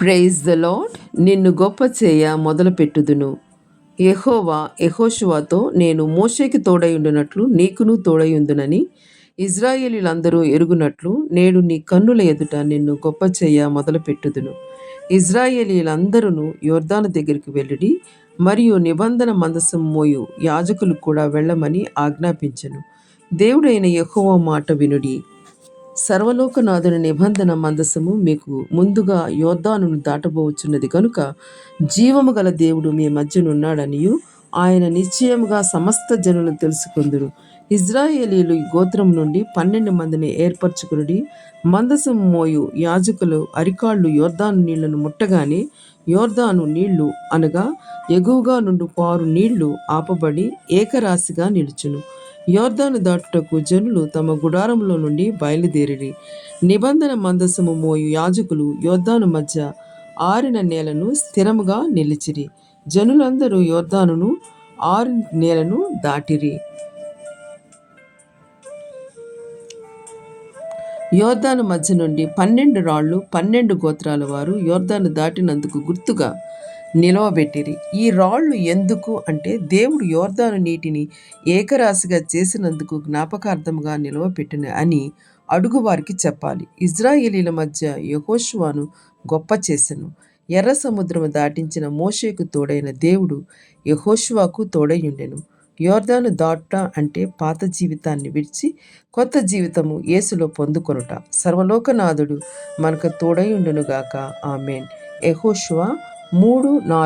Praise the lord నిన్ను గొప్ప చేయ మొదలుపెట్టుదును. యహోవా యహోషువాతో నేను మోషేకి తోడయుండునట్లు నీకును తోడయుందునని ఇజ్రాయేలీలందరూ ఎరుగునట్లు నేడు నీ కన్నుల ఎదుట నిన్ను గొప్ప చేయ మొదలుపెట్టుదును. ఇజ్రాయేలీలందరూ యోర్దాను దగ్గరికి వెళ్ళుడి మరియు నిబంధన మందసం మోయు యాజకులు కూడా వెళ్ళమని ఆజ్ఞాపించను. దేవుడైన యహోవా మాట వినుడి. సర్వలోకనాథుని నిబంధన మందసము మీకు ముందుగా యోర్దానును దాటబోచున్నది కనుక జీవము గల దేవుడు మీ మధ్యనున్నాడనియు ఆయన నిశ్చయముగా సమస్త జనులు తెలుసుకుందురు. ఇజ్రాయేలీలు ఈ గోత్రం నుండి పన్నెండు మందిని ఏర్పరచుకునుడి. మందసం మోయు యాజకులు అరికాళ్ళు యోర్దాను నీళ్ళను ముట్టగానే యోర్దాను నీళ్ళు అనగా ఎగువగా నుండి పారు నీళ్ళు ఆపబడి ఏకరాశిగా నిలుచును. యోర్దాను దాటుటకు జనులు తమ గుడారంలో నుండి బయలుదేరిరి. నిబంధన మందసము మోయు యాజకులు యోర్దాను మధ్య ఆరిన నేలను స్థిరముగా నిలిచిరి. జనులందరూ యోర్దానును ఆరిన నేలను దాటిరి. యోర్దాను మధ్య నుండి పన్నెండు రాళ్ళు పన్నెండు గోత్రాల వారు యోర్దాను దాటినందుకు గుర్తుగా నిలవబెట్టిరి. ఈ రాళ్ళు ఎందుకు అంటే దేవుడు యోర్దాను నీటిని ఏకరాశిగా చేసినందుకు జ్ఞాపకార్థంగా నిలవబెట్టిన అని అడుగువారికి చెప్పాలి. ఇజ్రాయేలీల మధ్య యహోషువాను గొప్ప చేసెను. ఎర్ర సముద్రము దాటించిన మోషేకు తోడైన దేవుడు యహోషువాకు తోడయుండెను యోర్దాను దాటుట అంటే పాత జీవితాన్ని విడిచి కొత్త జీవితము యేసులో పొందుకొనుట. సర్వలోకనాథుడు మనకు తోడయుండునుగాక ఆమెన్. యెహోషువ మూడు నాలుగు